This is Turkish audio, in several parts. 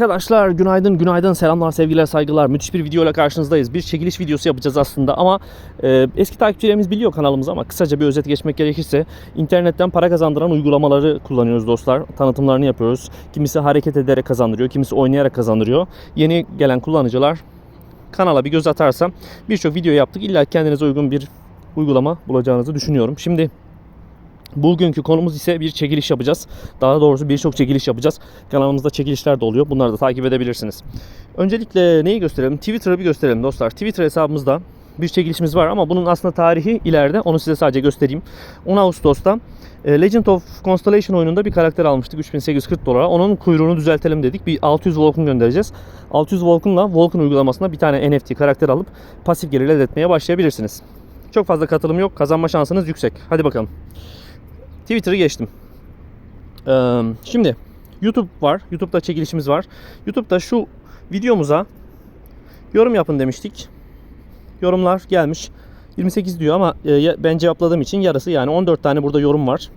Arkadaşlar günaydın, günaydın, selamlar, sevgiler, saygılar. Müthiş bir video ile karşınızdayız. Bir çekiliş videosu yapacağız aslında ama e, eski takipçilerimiz biliyor kanalımızı ama kısaca bir özet geçmek gerekirse internetten para kazandıran uygulamaları kullanıyoruz dostlar. Tanıtımlarını yapıyoruz. Kimisi hareket ederek kazandırıyor, kimisi oynayarak kazandırıyor. Yeni gelen kullanıcılar kanala bir göz atarsa birçok video yaptık. İlla kendinize uygun bir uygulama bulacağınızı düşünüyorum. Şimdi Bugünkü konumuz ise bir çekiliş yapacağız. Daha doğrusu birçok çekiliş yapacağız. Kanalımızda çekilişler de oluyor. Bunları da takip edebilirsiniz. Öncelikle neyi gösterelim? Twitter'ı bir gösterelim dostlar. Twitter hesabımızda bir çekilişimiz var ama bunun aslında tarihi ileride. Onu size sadece göstereyim. 10 Ağustos'ta e, Legend of Constellation oyununda bir karakter almıştık 3840 dolara. Onun kuyruğunu düzeltelim dedik. Bir 600 Vulcan göndereceğiz. 600 Vulcan'la Vulcan uygulamasında bir tane NFT karakter alıp pasif gelir elde etmeye başlayabilirsiniz. Çok fazla katılım yok. Kazanma şansınız yüksek. Hadi bakalım. Twitter'ı geçtim. Ee, şimdi YouTube var. YouTube'da çekilişimiz var. YouTube'da şu videomuza yorum yapın demiştik. Yorumlar gelmiş. 28 diyor ama e, ben cevapladığım için yarısı yani 14 tane burada yorum var.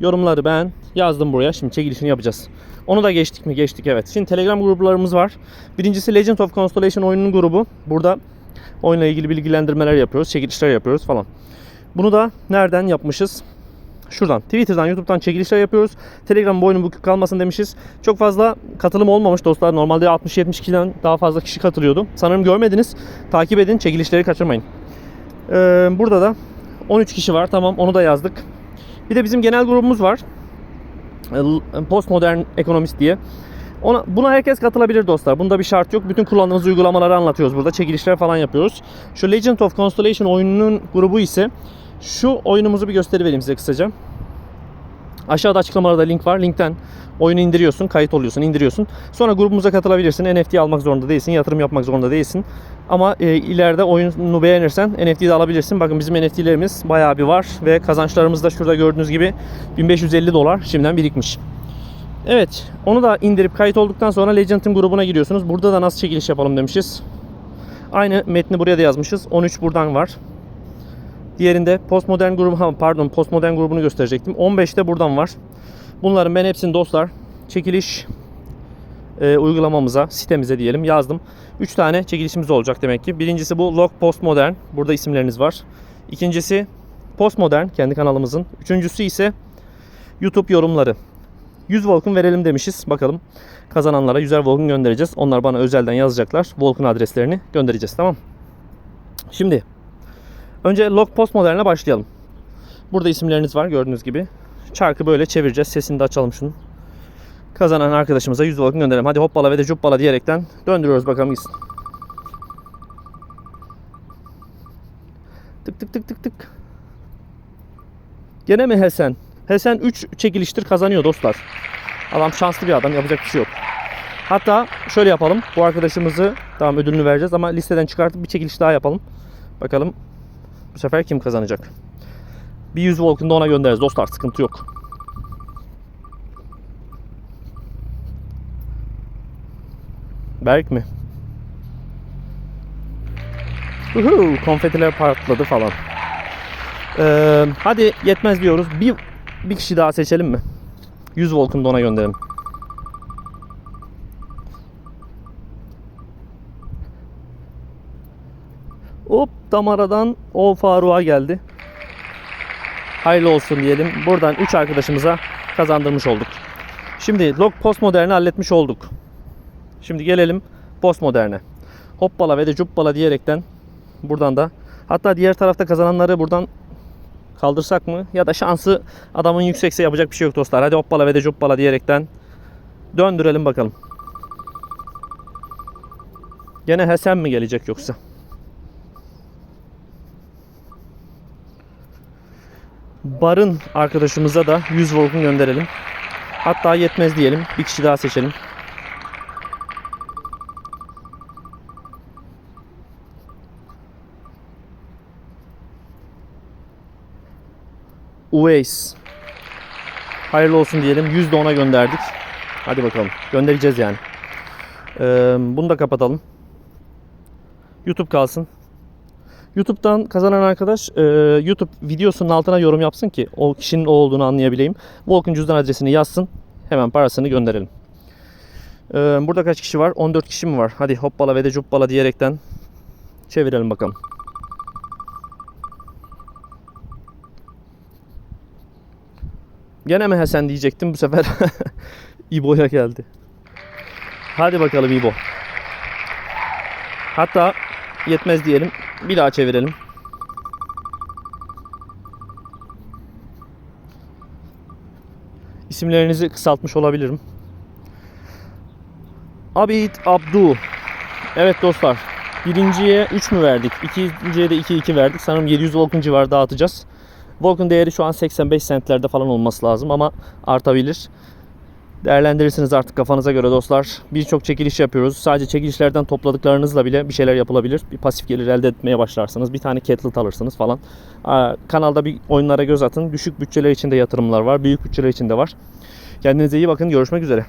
Yorumları ben yazdım buraya. Şimdi çekilişini yapacağız. Onu da geçtik mi? Geçtik evet. Şimdi Telegram gruplarımız var. Birincisi Legend of Constellation oyunun grubu. Burada oyunla ilgili bilgilendirmeler yapıyoruz, çekilişler yapıyoruz falan. Bunu da nereden yapmışız? Şuradan Twitter'dan, YouTube'dan çekilişler yapıyoruz. Telegram boynu bükük kalmasın demişiz. Çok fazla katılım olmamış dostlar. Normalde 60-70 daha fazla kişi katılıyordu. Sanırım görmediniz. Takip edin, çekilişleri kaçırmayın. Ee, burada da 13 kişi var. Tamam onu da yazdık. Bir de bizim genel grubumuz var. Ee, Postmodern ekonomist diye. Ona, buna herkes katılabilir dostlar. Bunda bir şart yok. Bütün kullandığımız uygulamaları anlatıyoruz burada. Çekilişler falan yapıyoruz. Şu Legend of Constellation oyununun grubu ise şu oyunumuzu bir gösterivereyim size kısaca. Aşağıda açıklamalarda link var. Linkten oyunu indiriyorsun, kayıt oluyorsun, indiriyorsun. Sonra grubumuza katılabilirsin. NFT almak zorunda değilsin, yatırım yapmak zorunda değilsin. Ama e, ileride oyunu beğenirsen NFT de alabilirsin. Bakın bizim NFT'lerimiz bayağı bir var ve kazançlarımız da şurada gördüğünüz gibi 1550 dolar şimdiden birikmiş. Evet, onu da indirip kayıt olduktan sonra Legend'ın grubuna giriyorsunuz. Burada da nasıl çekiliş yapalım demişiz. Aynı metni buraya da yazmışız. 13 buradan var. Diğerinde postmodern grubu pardon postmodern grubunu gösterecektim. 15'te buradan var. Bunların ben hepsini dostlar çekiliş e, uygulamamıza, sitemize diyelim yazdım. 3 tane çekilişimiz olacak demek ki. Birincisi bu Log Postmodern. Burada isimleriniz var. İkincisi Postmodern kendi kanalımızın. Üçüncüsü ise YouTube yorumları. 100 Volk'un verelim demişiz. Bakalım kazananlara 100'er Volk'un göndereceğiz. Onlar bana özelden yazacaklar. Volk'un adreslerini göndereceğiz. Tamam. Şimdi önce Log Postmodern'e başlayalım. Burada isimleriniz var gördüğünüz gibi. Çarkı böyle çevireceğiz. Sesini de açalım şunu. Kazanan arkadaşımıza 100 Volk'un gönderelim. Hadi hoppala ve de cuppala diyerekten döndürüyoruz bakalım gitsin. Tık tık tık tık tık. Gene mi Hesen? Hesen 3 çekiliştir kazanıyor dostlar. Adam şanslı bir adam yapacak bir şey yok. Hatta şöyle yapalım. Bu arkadaşımızı tamam ödülünü vereceğiz ama listeden çıkartıp bir çekiliş daha yapalım. Bakalım bu sefer kim kazanacak? Bir 100 Volk'un da ona göndeririz dostlar. Sıkıntı yok. Berk mi? Uhu, konfetiler patladı falan. Ee, hadi yetmez diyoruz. Bir, bir kişi daha seçelim mi? 100 Volk'un da ona gönderelim. Hop damaradan o Faruk'a geldi. Hayırlı olsun diyelim. Buradan 3 arkadaşımıza kazandırmış olduk. Şimdi log postmodern'i halletmiş olduk. Şimdi gelelim postmoderne. Hoppala ve de cuppala diyerekten buradan da hatta diğer tarafta kazananları buradan kaldırsak mı? Ya da şansı adamın yüksekse yapacak bir şey yok dostlar. Hadi hoppala ve de cuppala diyerekten döndürelim bakalım. Gene Hesen mi gelecek yoksa? Barın arkadaşımıza da 100 volkun gönderelim. Hatta yetmez diyelim. Bir kişi daha seçelim. Uveys. Hayırlı olsun diyelim. 100 de ona gönderdik. Hadi bakalım. Göndereceğiz yani. Ee, bunu da kapatalım. YouTube kalsın. YouTube'dan kazanan arkadaş e, YouTube videosunun altına yorum yapsın ki o kişinin o olduğunu anlayabileyim. Volk'un cüzdan adresini yazsın. Hemen parasını gönderelim. Ee, burada kaç kişi var? 14 kişi mi var? Hadi hoppala ve de cuppala diyerekten çevirelim bakalım. Gene mi Hasan diyecektim bu sefer İbo'ya geldi. Hadi bakalım İbo. Hatta yetmez diyelim. Bir daha çevirelim. İsimlerinizi kısaltmış olabilirim. Abid Abdu. Evet dostlar. Birinciye 3 mü verdik? İkinciye de 2-2 verdik. Sanırım 700 Volk'un civarı dağıtacağız. Volk'un değeri şu an 85 centlerde falan olması lazım ama artabilir. Değerlendirirsiniz artık kafanıza göre dostlar. Birçok çekiliş yapıyoruz. Sadece çekilişlerden topladıklarınızla bile bir şeyler yapılabilir. Bir pasif gelir elde etmeye başlarsınız. Bir tane Cattle't alırsınız falan. Kanalda bir oyunlara göz atın. Düşük bütçeler için de yatırımlar var. Büyük bütçeler için de var. Kendinize iyi bakın. Görüşmek üzere.